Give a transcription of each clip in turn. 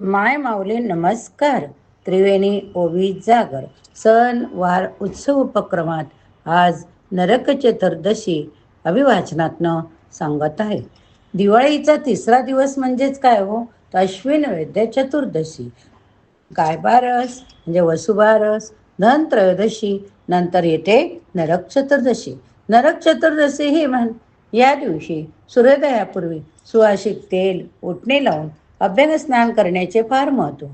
माय माऊली नमस्कार. त्रिवेणी ओवी जागर. सण वार उत्सव उपक्रमात आज नरक चतुर्दशी अभिवाचनातनं सांगत आहे. दिवाळीचा तिसरा दिवस म्हणजेच काय हो? तर अश्विन वैद्य चतुर्दशी. गायबारस म्हणजे वसुबारस धनत्रयोदशी नंतर येते नरक चतुर्दशी. नरक चतुर्दशी ही म्हण या दिवशी सूर्योदयापूर्वी सुवासिक तेल ओटणे लावून अभ्यंग स्नान करण्याचे फार महत्त्व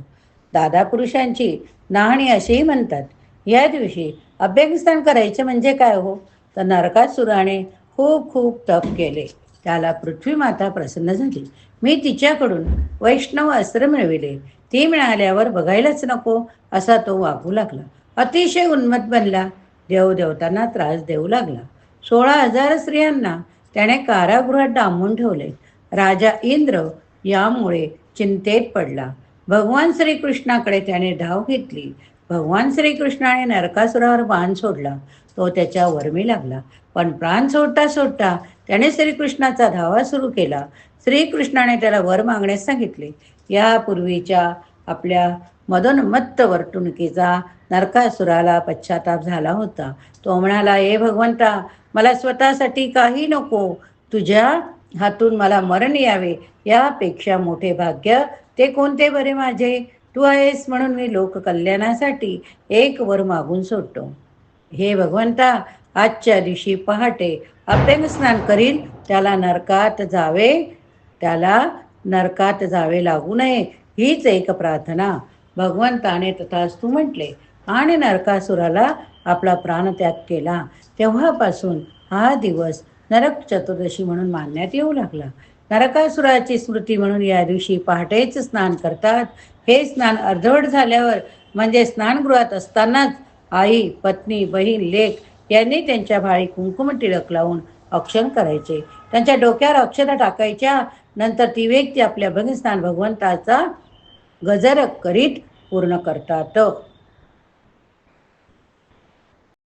दादा पुरुषांची नाहणी असेही म्हणतात या दिवशी अभ्यंग स्नान करायचे म्हणजे काय हो? तर नरकासुराने खूप खूप तप केले. त्याला पृथ्वी माता प्रसन्न झाली. मी तिच्याकडून वैष्णव अस्त्र मिळविले. ती मिळाल्यावर बघायलाच नको असा तो वागू लागला. अतिशय उन्मत बनला. देवदेवतांना त्रास देऊ लागला. सोळा हजार स्त्रियांना त्याने कारागृहात डांबून ठेवले. राजा इंद्र यामुळे चिंतेत पडला. भगवान श्रीकृष्णाकडे त्याने धाव घेतली. भगवान श्रीकृष्णाने नरकासुरावर बाण सोडला. तो त्याच्या वर्मी लागला. पण प्राण सोडता सोडता त्याने श्रीकृष्णाचा धावा सुरू केला. श्रीकृष्णाने त्याला वर मागण्यास सांगितले. यापूर्वीच्या आपल्या मदोन्मत्त वर्तणुकीचा नरकासुराला पश्चाताप झाला होता. तो म्हणाला ए भगवंता मला स्वतःसाठी काही नको. तुझ्या हातून मला मरण यावे यापेक्षा मोठे भाग्य ते कोणते बरे माझे? तू आहेस म्हणून मी लोककल्याणासाठी एक वर मागून सोडतो. हे भगवंता आजच्या दिवशी पहाटे अभ्यंग स्नान करीन त्याला नरकात जावे त्याला नरकात जावे लागू नये हीच एक प्रार्थना. भगवंताने तथास्तू म्हटले आणि नरकासुराला आपला प्राणत्याग केला. तेव्हापासून हा दिवस नरक चतुर्दशी म्हणून मानण्यात येऊ लागला. नरकासुराची स्मृती म्हणून या दिवशी पहाटेच स्नान करतात. हे स्नान अर्धवट झाल्यावर म्हणजे स्नानगृहात असतानाच आई पत्नी बहीण लेख यांनी त्यांच्या भाळी कुंकुम टिळक लावून औक्षण करायचे. त्यांच्या डोक्यावर अक्षरं टाकायच्या. नंतर ती व्यक्ती आपल्या भगस्नान भगवंताचा गजर करीत पूर्ण करतात.